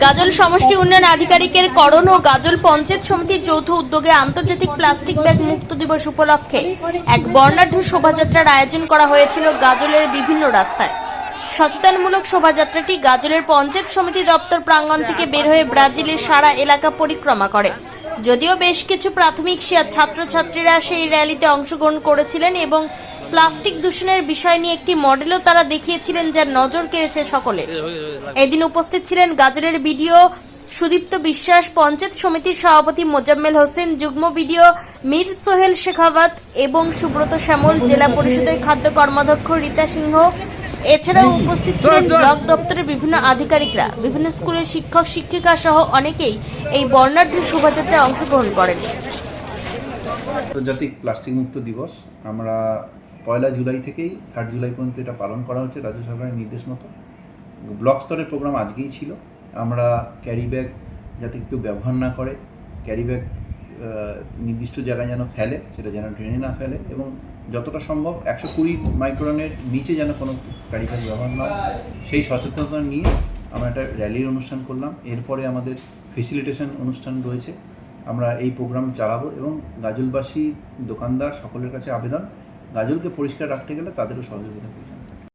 গাজল সমষ্টি উন্নয়ন আধিকারিকের করণ ও গাজল পঞ্চায়েত সমিতির যৌথ উদ্যোগে আন্তর্জাতিক প্লাস্টিক ব্যাগ মুক্ত দিবস উপলক্ষে এক বর্ণাঢ্য শোভাযাত্রার আয়োজন করা হয়েছিল গাজলের বিভিন্ন রাস্তায়। সচেতনমূলক শোভাযাত্রাটি গাজলের পঞ্চায়েত সমিতি দপ্তর প্রাঙ্গণ থেকে বের হয়ে ব্রাজিলের সারা এলাকা পরিক্রমা করে। যদিও বেশ কিছু প্রাথমিক ছাত্রছাত্রীরা সেই র্যালিতে অংশগ্রহণ করেছিলেন এবং প্লাস্টিক দূষণের বিষয় নিয়ে একটি মডেলও তারা দেখিয়েছিলেন যার নজর কেড়েছে সকলে এদিন উপস্থিত ছিলেন গাজলের বিডিও সুদীপ্ত বিশ্বাস, পঞ্চায়েত সমিতির সভাপতি মোজাম্মেল হোসেন, যুগ্ম বিডিও মীর সোহেল শেখাওয়াত এবং সুব্রত শ্যামল, জেলা পরিষদের খাদ্য কর্মাধ্যক্ষ রীতা সিংহ। এছাড়াও উপস্থিত ছিলেন ব্লক দপ্তরের বিভিন্ন আধিকারিকরা, বিভিন্ন স্কুলের শিক্ষক, শিক্ষিকা সহ অনেকেই এই বর্ণাঢ্য শোভাযাত্রায় অংশগ্রহণ করেন। আন্তর্জাতিক প্লাস্টিক মুক্ত দিবস। আমরা পয়লা জুলাই থেকেই থার্ড জুলাই পর্যন্ত এটা পালন করা হচ্ছে রাজ্য সরকারের নির্দেশ মতো। ব্লক স্তরের প্রোগ্রাম আজকেই ছিল। আমরা ক্যারি ব্যাগ যাতে কেউ ব্যবহার না করে ক্যারি ব্যাগ নির্দিষ্ট জায়গায় যেন ফেলে, সেটা যেন ড্রেনে না ফেলে এবং যতটা সম্ভব একশো কুড়ি মাইক্রনের নিচে যেন কোনো ক্যারি ব্যাগ ব্যবহার না সেই সচেতনতা নিয়ে আমরা একটা র্যালির অনুষ্ঠান করলাম। এরপরে আমাদের ফেসিলিটেশন অনুষ্ঠান রয়েছে। আমরা এই প্রোগ্রাম চালাবো এবং গাজলবাসী দোকানদার সকলের কাছে আবেদন গাজলকে পরিষ্কার রাখতে গেলে তাদেরও সহযোগিতা হবে।